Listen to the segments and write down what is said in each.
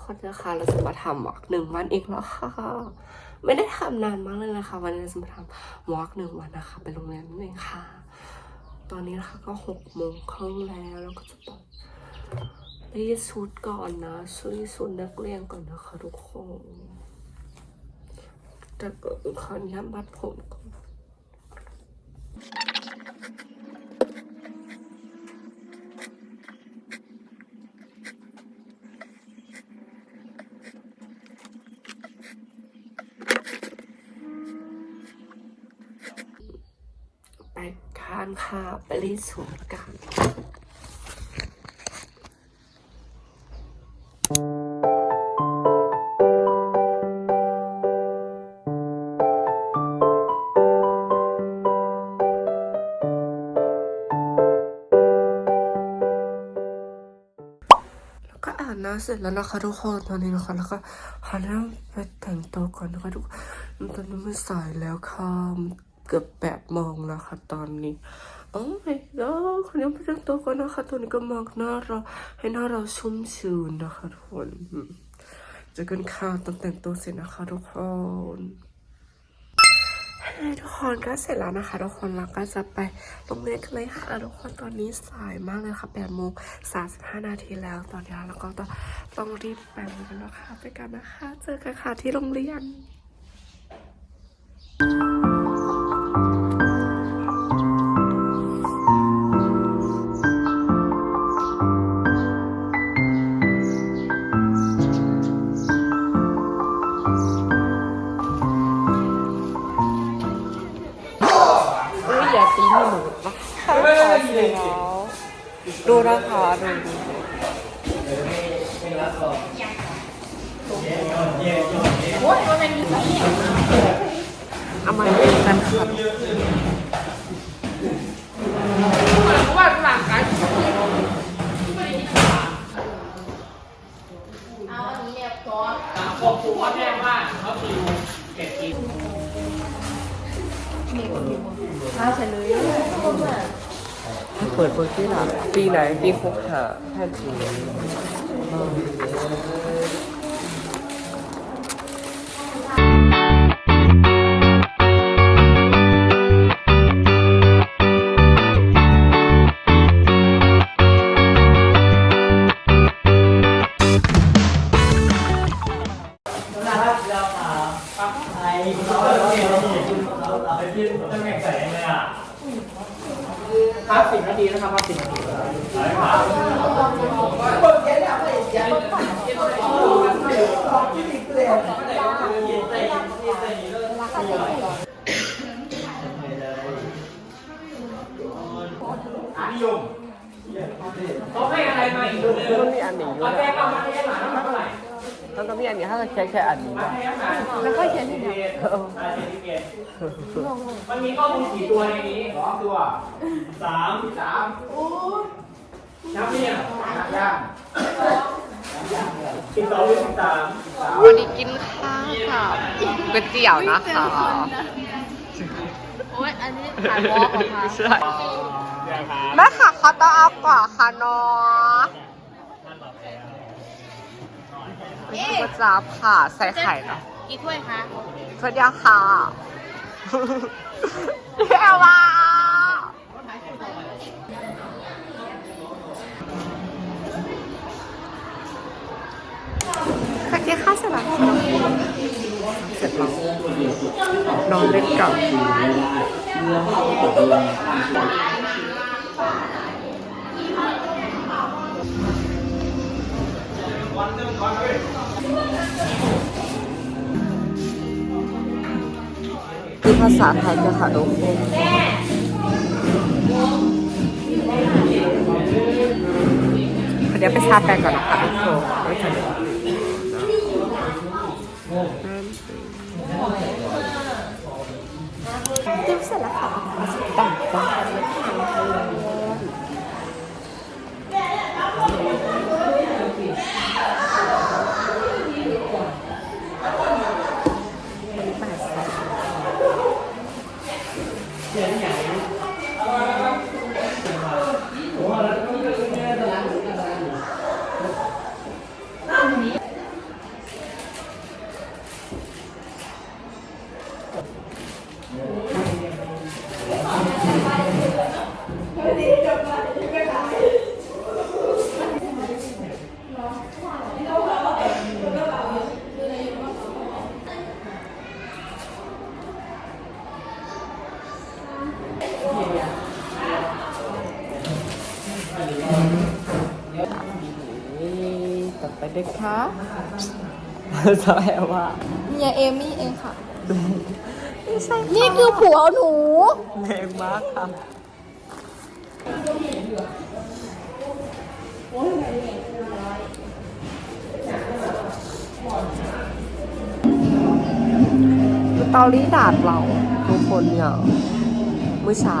คนะคะเราจะมาทำวอล์กหนึ่งวันอีกแล้วค่ะ ไม่ได้ทำนานมากเลยนะคะ วันนี้เราจะมาทำวอล์กหนึ่งวันนะคะไปโรงเรียนนั่นเองค่ะ ตอนนี้นะคะก็หกโมงครึ่งแล้วแล้วก็จะต้องรีดชุดก่อนนะชุดชุดนักเรียนก่อนนะคะทุกคนแต่ก็ขออนุญาตมัดผมก่อน ไป ทานข้าวไปรีดสวนกันแล้วก็อาบน้ำเสร็จแล้วนะคะทุกคนตอนนี้นะคะแล้วก็ขอเริ่มไปแต่งตัวก่อนนะคะทุกคนตอนนี้มันสายแล้วค่ะ กือบแปดโมงแล้วค่ะตอนนี้ โอ้ยแล้วคนนี้ไปแต่งตัวก่อนนะคะตอนนี้ก็มองหน้าเราให้หน้าเราชุ่มชื้นนะคะทุกคนเจอกันค่ะตอนแต่งตัวเสร็จนะคะทุกคนทุกคนก็เสร็จแล้วนะคะทุกคนเราก็จะไปโรงเรียนกันเลยค่ะทุกคนตอนนี้สายมากเลยค่ะแปดโมงสามสิบห้านาทีแล้วตอนนี้เราก็ต้องต้องรีบไปกันแล้วค่ะไปกันนะคะ เจอกันค่ะที่โรงเรียนอุ้ นะคะดูดูเอามาเป็นกันค่ะบอกครูว่าแม่ว่าเขาติวเก็บกินเฉลย ปิดเบอร์ที่หลังปีไหนปีหกห้าแท่นที พักสิบนาทีนะครับพักสิบนาทีนิยมเขาให้อะไรมาอีกมันมีอันหนึ่งอยู่เอานะแก้วมาให้หมา เท่าไหร่มันก็มีอันนี้ถ้าเราใช้แค่อันนี้นะแล้วก็เขียนทีเดียวมันมีข้อมูลกี่ตัวในนี้สองตัวสามสามนับเนี่ยนับย่างสิบสองหรือสิบสามวันนี้กินข้าวค่ะก๋วยเตี๋ยวนะคะโอ้ยอันนี้ถ่ายวอล์กเหรอคะใช่แม่ค่ะเขาต้องเอากว่าค่ะเนาะ นี่คือก๋วยจั๊บค่ะ ใส่ไข่เนาะกี่ถ้วยคะสวัสดีค่ะแอลว่าค่ะกินข้าวเสร็จแล้วค่ะเสร็จแล้วนอนเล่นกับคื อภาษาไทยจะค่ะทุกคนเดี๋ยวไปชาแบตก่อนนะคะทุกคนไว้เจอกันเสร็จแล้วค่ะต่างกัน ต่อไปด้วยค่ะสบายว่าเมียเอมี่เองค่ะนี่คือผัวหนูแรงมากค่ะตอรี่ดาดเราทุกคนเนี่ยเมื่อเช้า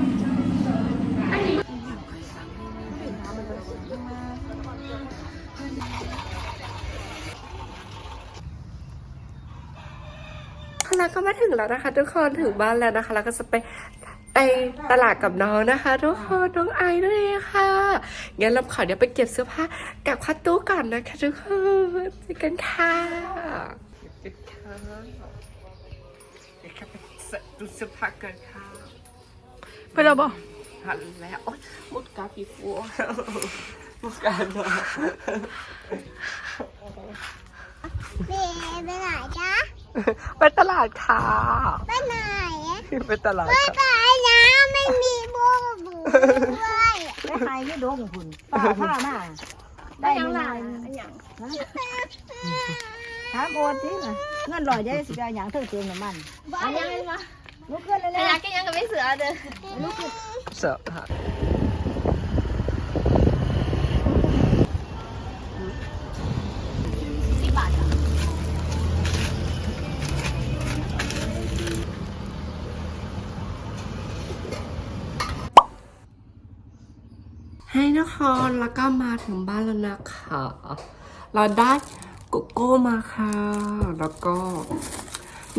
มาถึงแล้วนะคะ ทุกคนถึงบ้านแล้วนะคะ แล้วก็จะไปไปตลาดกับน้องนะคะ ทุกคนน้องไอซ์ด้วยค่ะงั้นเราขอเดี๋ยวไปเก็บเสื้อผ้ากับคัดตู้ก่อนนะคะ ทุกคนเจอกันค่ะเจอกันค่ะเดี๋ยวไปตู้เสื้อผ้ากันค่ะไปแล้วบ่หันแล้วมุดกาฟีฟัวมุดกาเนาะเบไปไหนจ๊ะ ไปตลาดค่ะไปไหนอะไปตลาดไม่ค่ะไปนะไม่มีบูบูด้วยไม่ใครไม่ดงคุณป้าผ้ามาได้ยังไงถามโอนที่นะเงินลอยได้สิบอย่างเท่าเติมน้ำมันอันยังไงวะลุกขึ้นเลยแต่นะอยากกินยังกับไม่เสือเด้อเสิร์ คนแล้วก็มาถึงบ้านแล้วนะคะ เราได้โกโก้มาค่ะ แล้วก็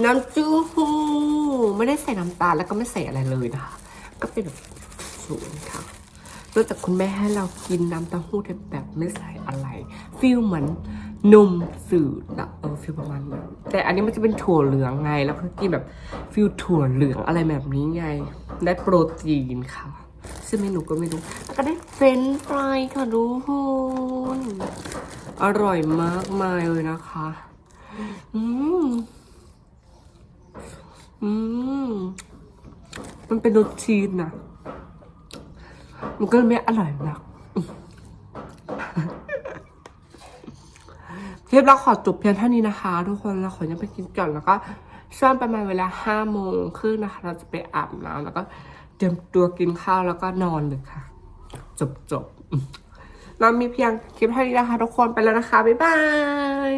น้ำจูฮูไม่ได้ใส่น้ำตาลแล้วก็ไม่ใส่อะไรเลยนะคะ ก็เป็นแบบศูนค่ะนอกจากคุณแม่ให้เรากินน้ำเต้าหู้แบบไม่ใส่อะไรฟิลเหมือนนมสื่อนะเออฟิลประมาณนั้นแต่อันนี้มันจะเป็นถั่วเหลืองไง แล้วก็กินแบบฟิลถั่วเหลืองอะไรแบบนี้ไง ได้โปรตีนค่ะ ซึ่งเมนูก็ไม่รู้แล้วก็ได้เฟรนช์ฟรายค่ะทุกคนอร่อยมากมายเลยนะคะ อืม อืม มันเป็นรสชีสนะ มันก็เลยไม่อร่อยนักอืมคลิปเราขอจบเพียงเท่านี้นะคะ ทุกคนเราขอยังไปกินก่อนแล้วก็ช่วงประมาณเวลาห้าโมงครึ่งนะคะ เราจะไปอาบน้ำแล้วก็เต รียมตัวกินข้าวแล้วก็นอนเลยค่ะ จบจบเรามีเพียงคลิปเท่านี้นะคะทุกคนไปแล้วนะคะ บ๊ายบาย